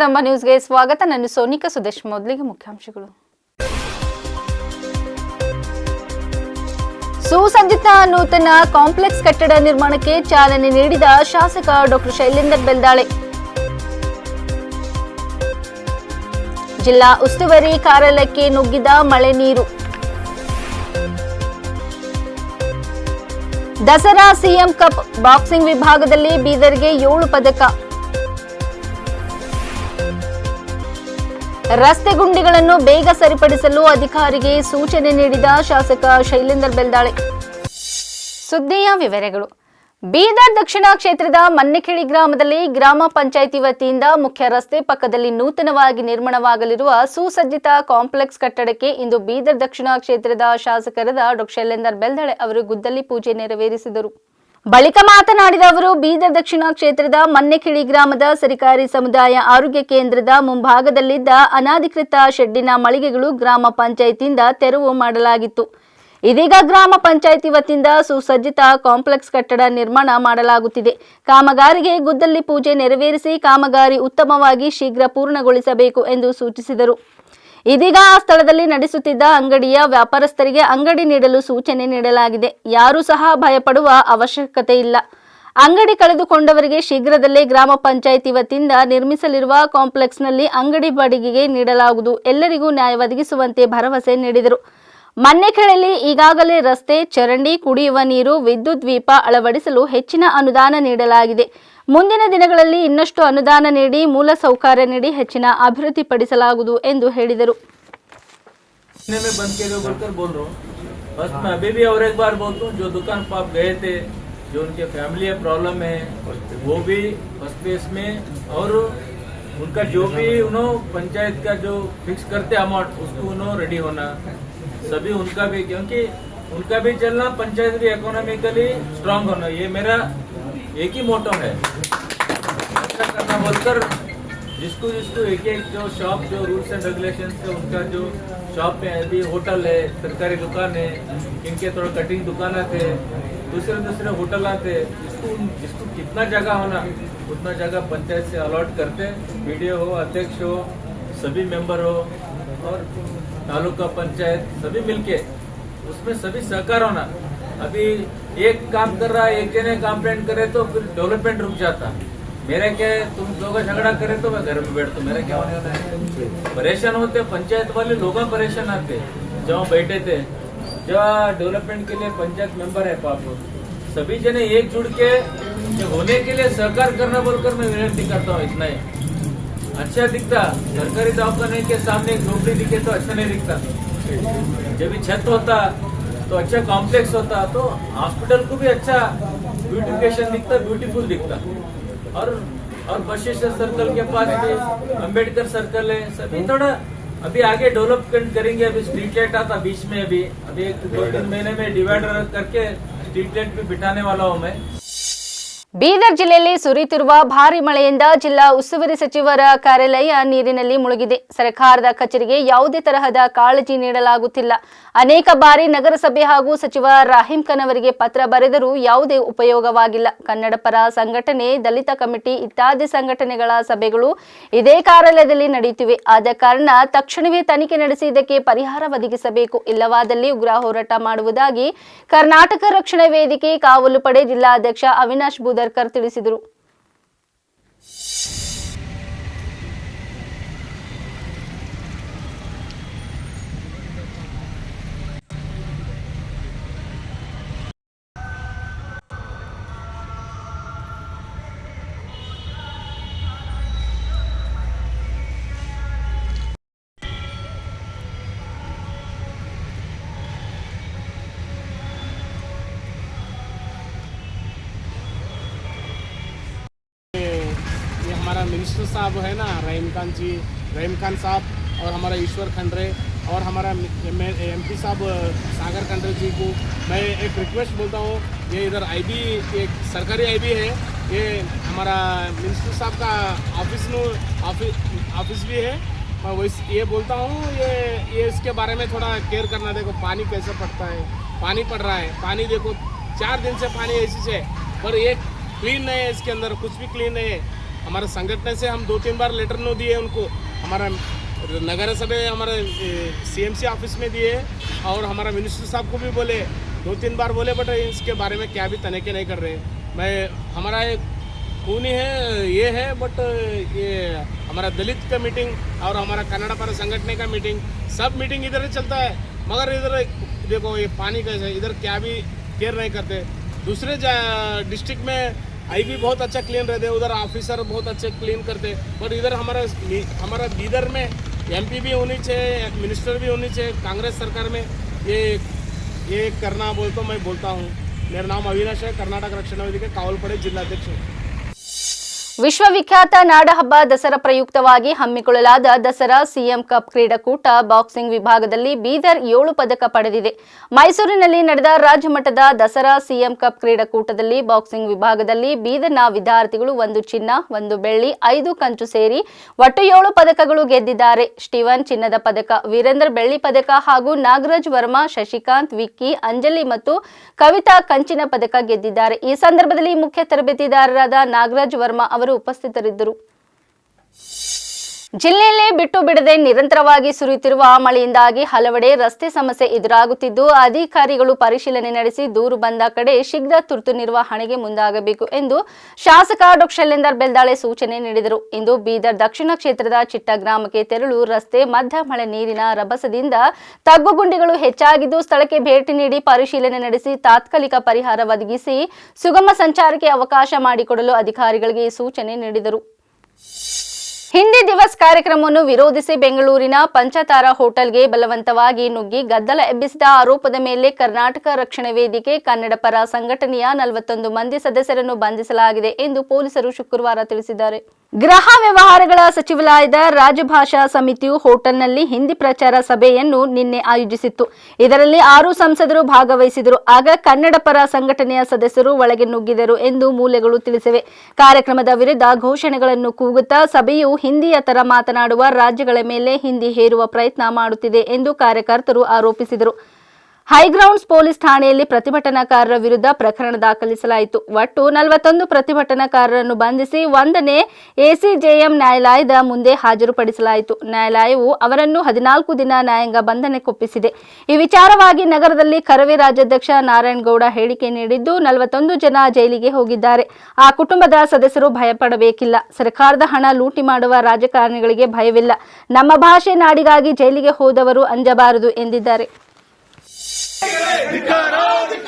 ಕದಂಬ ನ್ಯೂಸ್ಗೆ ಸ್ವಾಗತ. ನಾನು ಸೋನಿಕಾ ಸುದೇಶ್ ಮೊದಲಿಗೆ ಮುಖ್ಯಾಂಶಗಳು. ಸುಸಜ್ಜಿತ ನೂತನ ಕಾಂಪ್ಲೆಕ್ಸ್ ಕಟ್ಟಡ ನಿರ್ಮಾಣಕ್ಕೆ ಚಾಲನೆ ನೀಡಿದ ಶಾಸಕ ಡಾಕ್ಟರ್ ಶೈಲೇಂದರ್ ಬೆಲ್ದಾಳೆ. ಜಿಲ್ಲಾ ಉಸ್ತುವಾರಿ ಕಾರ್ಯಾಲಯಕ್ಕೆ ನುಗ್ಗಿದ ಮಳೆ ನೀರು. ದಸರಾ ಸಿಎಂ ಕಪ್ ಬಾಕ್ಸಿಂಗ್ ವಿಭಾಗದಲ್ಲಿ ಬೀದರ್ಗೆ ಏಳು ಪದಕ. ರಸ್ತೆ ಗುಂಡಿಗಳನ್ನು ಬೇಗ ಸರಿಪಡಿಸಲು ಅಧಿಕಾರಿಗೆ ಸೂಚನೆ ನೀಡಿದ ಶಾಸಕ ಶೈಲೇಂದ್ರ ಬೆಲ್ದಾಳೆ. ಸುದ್ದಿಯ ವಿವರಗಳು. ಬೀದರ್ ದಕ್ಷಿಣ ಕ್ಷೇತ್ರದ ಮನ್ನೆಖೇಳಿ ಗ್ರಾಮದಲ್ಲಿ ಗ್ರಾಮ ಪಂಚಾಯಿತಿ ವತಿಯಿಂದ ಮುಖ್ಯ ರಸ್ತೆ ಪಕ್ಕದಲ್ಲಿ ನೂತನವಾಗಿ ನಿರ್ಮಾಣವಾಗಲಿರುವ ಸುಸಜ್ಜಿತ ಕಾಂಪ್ಲೆಕ್ಸ್ ಕಟ್ಟಡಕ್ಕೆ ಇಂದು ಬೀದರ್ ದಕ್ಷಿಣ ಕ್ಷೇತ್ರದ ಶಾಸಕರಾದ ಡಾಕ್ಟರ್ ಶೈಲೇಂದರ್ ಬೆಲ್ದಾಳೆ ಅವರು ಗುದ್ದಲಿ ಪೂಜೆ ನೆರವೇರಿಸಿದರು. ಬಳಿಕ ಮಾತನಾಡಿದ ಅವರು, ಬೀದರ್ ದಕ್ಷಿಣ ಕ್ಷೇತ್ರದ ಮನ್ನೆಕಿಳಿ ಗ್ರಾಮದ ಸರಕಾರಿ ಸಮುದಾಯ ಆರೋಗ್ಯ ಕೇಂದ್ರದ ಮುಂಭಾಗದಲ್ಲಿದ್ದ ಅನಧಿಕೃತ ಶೆಡ್ಡಿನ ಮಳಿಗೆಗಳು ಗ್ರಾಮ ಪಂಚಾಯಿತಿಯಿಂದ ತೆರವು ಮಾಡಲಾಗಿತ್ತು. ಇದೀಗ ಗ್ರಾಮ ಪಂಚಾಯಿತಿ ವತಿಯಿಂದ ಸುಸಜ್ಜಿತ ಕಾಂಪ್ಲೆಕ್ಸ್ ಕಟ್ಟಡ ನಿರ್ಮಾಣ ಮಾಡಲಾಗುತ್ತಿದೆ. ಕಾಮಗಾರಿಗೆ ಗುದ್ದಲಿ ಪೂಜೆ ನೆರವೇರಿಸಿ ಕಾಮಗಾರಿ ಉತ್ತಮವಾಗಿ ಶೀಘ್ರ ಪೂರ್ಣಗೊಳಿಸಬೇಕು ಎಂದು ಸೂಚಿಸಿದರು. ಇದೀಗ ಆ ಸ್ಥಳದಲ್ಲಿ ನಡೆಸುತ್ತಿದ್ದ ಅಂಗಡಿಯ ವ್ಯಾಪಾರಸ್ಥರಿಗೆ ಅಂಗಡಿ ನೀಡಲು ಸೂಚನೆ ನೀಡಲಾಗಿದೆ. ಯಾರೂ ಸಹ ಭಯಪಡುವ ಅವಶ್ಯಕತೆ ಇಲ್ಲ. ಅಂಗಡಿ ಕಳೆದುಕೊಂಡವರಿಗೆ ಶೀಘ್ರದಲ್ಲೇ ಗ್ರಾಮ ಪಂಚಾಯಿತಿ ವತಿಯಿಂದ ನಿರ್ಮಿಸಲಿರುವ ಕಾಂಪ್ಲೆಕ್ಸ್ನಲ್ಲಿ ಅಂಗಡಿ ಬಾಡಿಗೆಗೆ ನೀಡಲಾಗುವುದು. ಎಲ್ಲರಿಗೂ ನ್ಯಾಯ ಒದಗಿಸುವಂತೆ ಭರವಸೆ ನೀಡಿದರು. ಮನ್ನೆಕೆಳಲ್ಲಿ ಈಗಾಗಲೇ ರಸ್ತೆ ಚರಂಡಿ ಕುಡಿಯುವ ನೀರು ವಿದ್ಯುತ್ ದ್ವೀಪ ಅಳವಡಿಸಲು ಹೆಚ್ಚಿನ ಅನುದಾನ ನೀಡಲಾಗಿದೆ. ಮುಂದಿನ ದಿನಗಳಲ್ಲಿ ಇನ್ನಷ್ಟು ಅನುದಾನ ನೀಡಿ ಮೂಲ ಸೌಕರ್ಯ ನೀಡಿ ಹೆಚ್ಚಿನ ಅಭಿವೃದ್ಧಿಪಡಿಸಲಾಗುವುದು ಎಂದು ಹೇಳಿದರು महीने में बंद के लिए बोलकर बोल रहा हूँ बस मैं अभी भी और एक बार बोलता हूँ जो दुकान पर आप गए थे जो उनके फैमिली प्रॉब्लम है वो भी फर्स्ट पेस में और उनका जो भी उन्होंने पंचायत का जो फिक्स करते अमाउंट उसको उन्होंने रेडी होना सभी उनका भी क्योंकि उनका भी चलना पंचायत भी इकोनॉमिकली स्ट्रांग होना ये मेरा एक ही मोटो है अच्छा बोलकर जिसको जिसको एक एक जो शॉप जो रूल्स एंड रेगुलेशन है उनका जो शॉप में अभी होटल है, सरकारी दुकान है, इनके थोड़ा कटिंग दुकान थे, दूसरे दूसरे होटल थे, जिसको जिसको कितना जगह होना, उतना जगह पंचायत से अलॉट करते वीडियो हो, अध्यक्ष हो, सभी मेंबर हो, और तालुका पंचायत सभी मिलके, उसमें सभी सहकार होना। अभी एक काम कर रहा है, एक जने कंप्लेंट करे तो फिर डेवलपमेंट रुक जाता। मेरा क्या है तुम लोग झगड़ा करे तो मैं घर में बैठता मेरा क्या होने वाला है? परेशान होते पंचायत वाले लोग परेशान आते। जहाँ बैठे थे। जहाँ डेवलपमेंट के लिए पंचायत मेंबर है पाप। सभी जने एक जुड़ के होने के लिए सहकार करना बोलकर मैं विनती करता हूँ इतना ही। अच्छा दिखता। सरकारी दवाखाने के सामने एक झोपड़ी दिखे तो अच्छा नहीं दिखता। जब भी छत होता तो अच्छा कॉम्प्लेक्स होता तो हॉस्पिटल को भी अच्छा ब्यूटिफिकेशन दिखता ब्यूटीफुल दिखता। और और वशिष्ठ सर्कल के पास भी अंबेडकर सर्कल है। सभी थोड़ा अभी आगे डेवलपमेंट करेंगे अभी स्ट्रीट लाइट आता बीच में अभी। अभी एक दो तीन महीने में डिवाइडर करके स्ट्रीट लाइट भी बिठाने वाला हूँ मैं। ಬೀದರ್ ಜಿಲ್ಲೆಯಲ್ಲಿ ಸುರಿಯುತ್ತಿರುವ ಭಾರಿ ಮಳೆಯಿಂದ ಜಿಲ್ಲಾ ಉಸ್ತುವಾರಿ ಸಚಿವರ ಕಾರ್ಯಾಲಯ ನೀರಿನಲ್ಲಿ ಮುಳುಗಿದೆ. ಸರ್ಕಾರದ ಕಚೇರಿಗೆ ಯಾವುದೇ ತರಹದ ಕಾಳಜಿ ನೀಡಲಾಗುತ್ತಿಲ್ಲ. ಅನೇಕ ಬಾರಿ ನಗರಸಭೆ ಹಾಗೂ ಸಚಿವ ರಾಹಿಂ ಖಾನ್ ಅವರಿಗೆ ಪತ್ರ ಬರೆದರೂ ಯಾವುದೇ ಉಪಯೋಗವಾಗಿಲ್ಲ. ಕನ್ನಡ ಪರ ಸಂಘಟನೆ, ದಲಿತ ಕಮಿಟಿ ಇತ್ಯಾದಿ ಸಂಘಟನೆಗಳ ಸಭೆಗಳು ಇದೇ ಕಾರ್ಯಾಲಯದಲ್ಲಿ ನಡೆಯುತ್ತಿವೆ. ಆದ ಕಾರಣ ತಕ್ಷಣವೇ ತನಿಖೆ ನಡೆಸಿ ಇದಕ್ಕೆ ಪರಿಹಾರ ಒದಗಿಸಬೇಕು. ಇಲ್ಲವಾದಲ್ಲಿ ಉಗ್ರ ಹೋರಾಟ ಮಾಡುವುದಾಗಿ ಕರ್ನಾಟಕ ರಕ್ಷಣಾ ವೇದಿಕೆ ಕಾವಲು ಪಡೆ ಜಿಲ್ಲಾಧ್ಯಕ್ಷ ಅವಿನಾಶ್ ಬೂದರ್ಕರ್ ತಿಳಿಸಿದರು. मिनिस्टर साहब है ना, रहीम खान जी, रहीम खान साहब और हमारा ईश्वर खंडरे और हमारा एम पी साहब सागर खंडरे जी को मैं एक रिक्वेस्ट बोलता हूँ, ये इधर आईबी एक सरकारी आईबी है, ये हमारा मिनिस्टर साहब का ऑफ़िस ऑफ़िस भी है, मैं वैसे ये बोलता हूँ, ये ये इसके बारे में थोड़ा केयर करना, देखो पानी कैसे पड़ता है, पानी पड़ रहा है, पानी देखो, चार दिन से पानी ऐसी से पर एक क्लीन नहीं है इसके अंदर, कुछ भी क्लीन नहीं है। हमारे संगठन से हम दो तीन बार लेटर नो दिए उनको। हमारा नगर सभा हमारे सीएमसी ऑफ़िस में दिए और हमारा मिनिस्टर साहब को भी बोले दो तीन बार बोले, बट, इसके बारे में क्या भी तनिखे नहीं कर रहे मैं, हमारा एक खून है, ये है बट ये हमारा दलित का मीटिंग और हमारा कन्नड़ा पर संगठने का मीटिंग सब मीटिंग इधर ही चलता है। मगर इधर देखो, ये पानी कैसे इधर क्या भी केयर नहीं करते। दूसरे डिस्ट्रिक्ट में आई भी बहुत अच्छा क्लीन रहते हैं उधर ऑफिसर बहुत अच्छे क्लीन करते बट इधर हमारा हमारा बीदर में एमपी भी होनी चाहिए मिनिस्टर भी होनी चाहिए कांग्रेस सरकार में ये ये करना बोलता मैं बोलता हूँ। मेरा नाम अविनाश है कर्नाटक रक्षणा वेदिके कावलपड़े जिलाध्यक्ष हूँ। ವಿಶ್ವವಿಖ್ಯಾತ ನಾಡಹಬ್ಬ ದಸರಾ ಪ್ರಯುಕ್ತವಾಗಿ ಹಮ್ಮಿಕೊಳ್ಳಲಾದ ದಸರಾ ಸಿಎಂ ಕಪ್ ಕ್ರೀಡಾಕೂಟ ಬಾಕ್ಸಿಂಗ್ ವಿಭಾಗದಲ್ಲಿ ಬೀದರ್ ಏಳು ಪದಕ ಪಡೆದಿದೆ. ಮೈಸೂರಿನಲ್ಲಿ ನಡೆದ ರಾಜ್ಯ ಮಟ್ಟದ ದಸರಾ ಸಿಎಂ ಕಪ್ ಕ್ರೀಡಾಕೂಟದಲ್ಲಿ ಬಾಕ್ಸಿಂಗ್ ವಿಭಾಗದಲ್ಲಿ ಬೀದರ್ನ ವಿದ್ಯಾರ್ಥಿಗಳು ಒಂದು ಚಿನ್ನ, ಒಂದು ಬೆಳ್ಳಿ, ಐದು ಕಂಚು ಸೇರಿ ಒಟ್ಟು ಏಳು ಪದಕಗಳು ಗೆದ್ದಿದ್ದಾರೆ. ಸ್ಟೀವನ್ ಚಿನ್ನದ ಪದಕ, ವೀರೇಂದ್ರ ಬೆಳ್ಳಿ ಪದಕ ಹಾಗೂ ನಾಗರಾಜ್ ವರ್ಮಾ, ಶಶಿಕಾಂತ್, ವಿಕ್ಕಿ, ಅಂಜಲಿ ಮತ್ತು ಕವಿತಾ ಕಂಚಿನ ಪದಕ ಗೆದ್ದಿದ್ದಾರೆ. ಈ ಸಂದರ್ಭದಲ್ಲಿ ಮುಖ್ಯ ತರಬೇತಿದಾರರಾದ ನಾಗರಾಜ್ ವರ್ಮಾ ಅವರು ಉಪಸ್ಥಿತರಿದ್ದರು? ಜಿಲ್ಲೆಯಲ್ಲಿ ಬಿಟ್ಟು ಬಿಡದೆ ನಿರಂತರವಾಗಿ ಸುರಿಯುತ್ತಿರುವ ಮಳೆಯಿಂದಾಗಿ ಹಲವೆಡೆ ರಸ್ತೆ ಸಮಸ್ಯೆ ಎದುರಾಗುತ್ತಿದ್ದು, ಅಧಿಕಾರಿಗಳು ಪರಿಶೀಲನೆ ನಡೆಸಿ ದೂರು ಬಂದ ಕಡೆ ಶೀಘ್ರ ತುರ್ತು ನಿರ್ವಹಣೆಗೆ ಮುಂದಾಗಬೇಕು ಎಂದು ಶಾಸಕ ಡಾಕ್ಟರ್ ಶೈಲೇಂದರ್ ಬೆಲ್ದಾಳೆ ಸೂಚನೆ ನೀಡಿದರು. ಇಂದು ಬೀದರ್ ದಕ್ಷಿಣ ಕ್ಷೇತ್ರದ ಚಿಟ್ಟ ಗ್ರಾಮಕ್ಕೆ ತೆರಳು ರಸ್ತೆ, ಮಧ್ಯ ಮಳೆ ನೀರಿನ ರಭಸದಿಂದ ತಗ್ಗುಗುಂಡಿಗಳು ಹೆಚ್ಚಾಗಿದ್ದು, ಸ್ಥಳಕ್ಕೆ ಭೇಟಿ ನೀಡಿ ಪರಿಶೀಲನೆ ನಡೆಸಿ ತಾತ್ಕಾಲಿಕ ಪರಿಹಾರ ಒದಗಿಸಿ ಸುಗಮ ಸಂಚಾರಕ್ಕೆ ಅವಕಾಶ ಮಾಡಿಕೊಡಲು ಅಧಿಕಾರಿಗಳಿಗೆ ಸೂಚನೆ ನೀಡಿದರು. ಹಿಂದಿ ದಿವಸ್ ಕಾರ್ಯಕ್ರಮವನ್ನು ವಿರೋಧಿಸಿ ಬೆಂಗಳೂರಿನ ಪಂಚತಾರ ಹೋಟೆಲ್ಗೆ ಬಲವಂತವಾಗಿ ನುಗ್ಗಿ ಗದ್ದಲ ಎಬ್ಬಿಸಿದ ಆರೋಪದ ಮೇಲೆ ಕರ್ನಾಟಕ ರಕ್ಷಣಾ ವೇದಿಕೆ, ಕನ್ನಡ ಪರ ಸಂಘಟನೆಯ ನಲವತ್ತೊಂದು ಮಂದಿ ಸದಸ್ಯರನ್ನು ಬಂಧಿಸಲಾಗಿದೆ ಎಂದು ಪೊಲೀಸರು ಶುಕ್ರವಾರ ತಿಳಿಸಿದ್ದಾರೆ. ಗೃಹ ವ್ಯವಹಾರಗಳ ಸಚಿವಾಲಯದ ರಾಜಭಾಷಾ ಸಮಿತಿಯು ಹೋಟೆಲ್ನಲ್ಲಿ ಹಿಂದಿ ಪ್ರಚಾರ ಸಭೆಯನ್ನು ನಿನ್ನೆ ಆಯೋಜಿಸಿತ್ತು. ಇದರಲ್ಲಿ ಆರು ಸಂಸದರು ಭಾಗವಹಿಸಿದರು. ಆಗ ಕನ್ನಡ ಪರ ಸಂಘಟನೆಯ ಸದಸ್ಯರು ಒಳಗೆ ನುಗ್ಗಿದರು ಎಂದು ಮೂಲಗಳು ತಿಳಿಸಿವೆ. ಕಾರ್ಯಕ್ರಮದ ವಿರುದ್ಧ ಘೋಷಣೆಗಳನ್ನು ಕೂಗುತ್ತಾ ಸಭೆಯು ಹಿಂದಿಯ ತರ ಮಾತನಾಡುವ ರಾಜ್ಯಗಳ ಮೇಲೆ ಹಿಂದಿ ಹೇರುವ ಪ್ರಯತ್ನ ಮಾಡುತ್ತಿದೆ ಎಂದು ಕಾರ್ಯಕರ್ತರು ಆರೋಪಿಸಿದರು. ಹೈಗ್ರೌಂಡ್ಸ್ ಪೊಲೀಸ್ ಠಾಣೆಯಲ್ಲಿ ಪ್ರತಿಭಟನಾಕಾರರ ವಿರುದ್ಧ ಪ್ರಕರಣ ದಾಖಲಿಸಲಾಯಿತು. ಒಟ್ಟು ನಲವತ್ತೊಂದು ಪ್ರತಿಭಟನಾಕಾರರನ್ನು ಬಂಧಿಸಿ ಒಂದನೇ ಎಸಿಜೆಎಂ ನ್ಯಾಯಾಲಯದ ಮುಂದೆ ಹಾಜರುಪಡಿಸಲಾಯಿತು. ನ್ಯಾಯಾಲಯವು ಅವರನ್ನು ಹದಿನಾಲ್ಕು ದಿನ ನ್ಯಾಯಾಂಗ ಬಂಧನಕ್ಕೊಪ್ಪಿಸಿದೆ. ಈ ವಿಚಾರವಾಗಿ ನಗರದಲ್ಲಿ ಕರವೇ ರಾಜ್ಯಾಧ್ಯಕ್ಷ ನಾರಾಯಣಗೌಡ ಹೇಳಿಕೆ ನೀಡಿದ್ದು, ನಲವತ್ತೊಂದು ಜನ ಜೈಲಿಗೆ ಹೋಗಿದ್ದಾರೆ. ಆ ಕುಟುಂಬದ ಸದಸ್ಯರು ಭಯಪಡಬೇಕಿಲ್ಲ. ಸರ್ಕಾರದ ಹಣ ಲೂಟಿ ಮಾಡುವ ರಾಜಕಾರಣಿಗಳಿಗೆ ಭಯವಿಲ್ಲ. ನಮ್ಮ ಭಾಷೆ ನಾಡಿಗಾಗಿ ಜೈಲಿಗೆ ಹೋದವರು ಅಂಜಬಾರದು ಎಂದಿದ್ದಾರೆ. ಹಿಂದಿ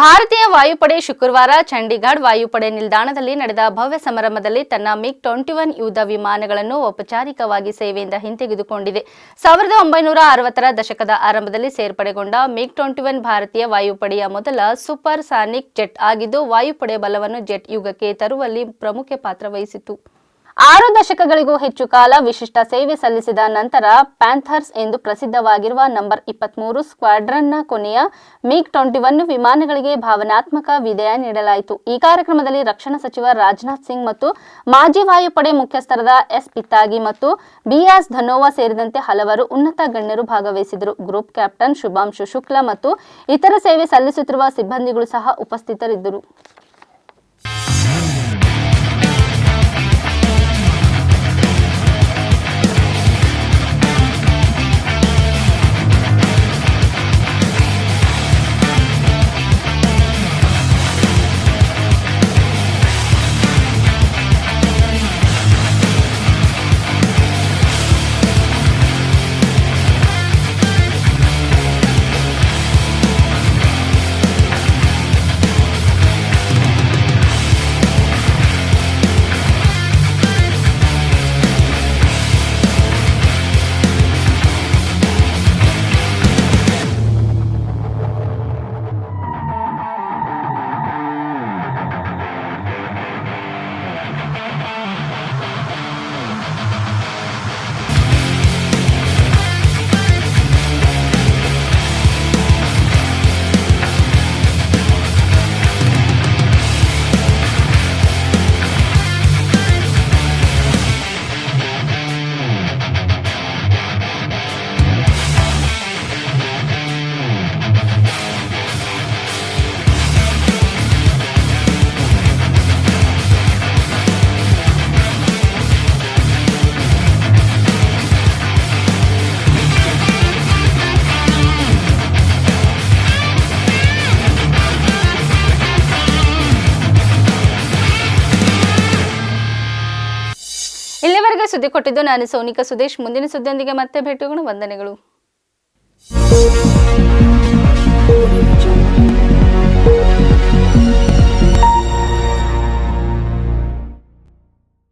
ಭಾರತೀಯ ವಾಯುಪಡೆ ಶುಕ್ರವಾರ ಚಂಡೀಗಢ ವಾಯುಪಡೆ ನಿಲ್ದಾಣದಲ್ಲಿ ನಡೆದ ಭವ್ಯ ಸಮಾರಂಭದಲ್ಲಿ ತನ್ನ ಮಿಗ್ ಟ್ವೆಂಟಿ ಒನ್ ಯುದ್ಧ ವಿಮಾನಗಳನ್ನು ಔಪಚಾರಿಕವಾಗಿ ಸೇವೆಯಿಂದ ಹಿಂತೆಗೆದುಕೊಂಡಿದೆ. ಸಾವಿರದ ಒಂಬೈನೂರ ಅರವತ್ತರ ದಶಕದ ಆರಂಭದಲ್ಲಿ ಸೇರ್ಪಡೆಗೊಂಡ ಮಿಗ್ ಟ್ವೆಂಟಿ ಒನ್ ಭಾರತೀಯ ವಾಯುಪಡೆಯ ಮೊದಲ ಸೂಪರ್ ಸಾನಿಕ್ ಜೆಟ್ ಆಗಿದ್ದು, ವಾಯುಪಡೆ ಬಲವನ್ನು ಜೆಟ್ ಯುಗಕ್ಕೆ ತರುವಲ್ಲಿ ಪ್ರಮುಖ ಪಾತ್ರ ವಹಿಸಿತು ಆರು ದಶಕಗಳಿಗೂ ಹೆಚ್ಚು ಕಾಲ ವಿಶಿಷ್ಟ ಸೇವೆ ಸಲ್ಲಿಸಿದ ನಂತರ ಪ್ಯಾಂಥರ್ಸ್ ಎಂದು ಪ್ರಸಿದ್ಧವಾಗಿರುವ ನಂಬರ್ ಇಪ್ಪತ್ಮೂರು ಸ್ಕ್ವಾಡ್ರನ್ನ ಕೊನೆಯ ಮಿಗ್ ಟ್ವೆಂಟಿ ಒನ್ ವಿಮಾನಗಳಿಗೆ ಭಾವನಾತ್ಮಕ ವಿದಾಯ ನೀಡಲಾಯಿತು. ಈ ಕಾರ್ಯಕ್ರಮದಲ್ಲಿ ರಕ್ಷಣಾ ಸಚಿವ ರಾಜನಾಥ್ ಸಿಂಗ್ ಮತ್ತು ಮಾಜಿ ವಾಯುಪಡೆ ಮುಖ್ಯಸ್ಥರಾದ ಎಸ್ ಪಿತ್ತಾಗಿ ಮತ್ತು ಬಿಎಸ್ ಧನೋವಾ ಸೇರಿದಂತೆ ಹಲವರು ಉನ್ನತ ಗಣ್ಯರು ಭಾಗವಹಿಸಿದರು. ಗ್ರೂಪ್ ಕ್ಯಾಪ್ಟನ್ ಶುಭಾಂಶು ಶುಕ್ಲಾ ಮತ್ತು ಇತರ ಸೇವೆ ಸಲ್ಲಿಸುತ್ತಿರುವ ಸಿಬ್ಬಂದಿಗಳು ಸಹ ಉಪಸ್ಥಿತರಿದ್ದರು. ಇದುವರೆಗೆ ಸುದ್ದಿ ಕೊಟ್ಟಿದ್ದು ನಾನು ಸೋನಿಕಾ ಸುದೇಶ್. ಮುಂದಿನ ಸುದ್ದಿಯೊಂದಿಗೆ ಮತ್ತೆ ಭೇಟಿಗಳು ವಂದನೆಗಳು.